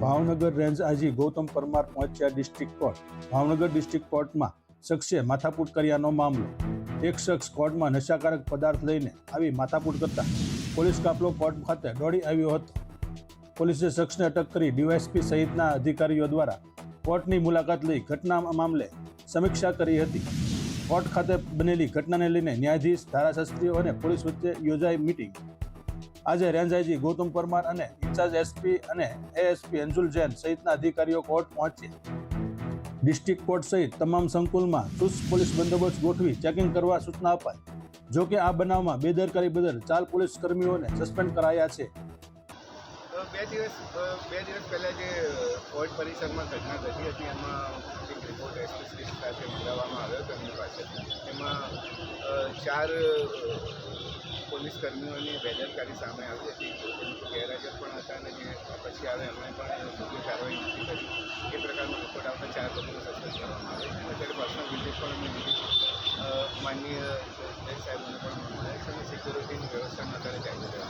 Bhavnagar range આજી ગૌતમ પરમાર પહોંચ્યા district court Bhavnagar district કોર્ટમાં શખ્સે માથાકૂટ કર્યાનો મામલો. એક શખ્સ કોર્ટમાં નશાકારક પદાર્થ લઈને આવી માથાકૂટ કરતા પોલીસ કાફલો કોર્ટ ખાતે દોડી આવ્યો હતો. પોલીસે શખ્સને અટક કરી ડીવાયસપી સહિતના અધિકારીઓ દ્વારા કોર્ટની મુલાકાત લઈ ઘટના મામલે સમીક્ષા કરી હતી. કોર્ટ ખાતે બનેલી ઘટનાને લઈને ન્યાયાધીશ, ધારાશાસ્ત્રીઓ અને પોલીસ વચ્ચે યોજાઈ મિટિંગ આજે રેન્જ ગૌતમ પરમાર અને ઇન્ચાર્જ એસપી અને એએસપી અંજુલ જૈન સહિતના અધિકારીઓ કોર્ટ પહોંચ્યા. ડિસ્ટ્રિક્ટ કોર્ટ સહિત તમામ સંકુલમાં ચુસ્ત પોલીસ બંદોબસ્ત ગોઠવી ચેકિંગ કરવા સૂચના અપાઈ. જો કે આ બનાવમાં બેદરકારી બદલ ચાર પોલીસ કર્મીઓને સસ્પેન્ડ કરાયા છે. બે દિવસ બે દિવસ પહેલાં જે કોર્ટ પરિસરમાં ઘટના ઘટી હતી, એમાં એક રિપોર્ટ એસપી સાથે મંગાવવામાં આવ્યો હતો એમની પાસે એમાં ચાર પોલીસ કર્મીઓની બેદરકારી સામે આવી હતી. ગેરહાજર પણ હતા અને જે પછી આવે એમણે પણ યોગ્ય કાર્યવાહી નથી કરી. એ પ્રકારનો રિપોર્ટ આવતા ચાર લોકોને સસ્પેન્ડ કરવામાં આવે છે. અને ત્યારે પર્સનલ વિઝિટ પણ અમે લીધી માનનીય સાહેબોને પણ મળ્યા છે અને સિક્યુરિટીની વ્યવસ્થામાં અત્યારે ચાલી છે.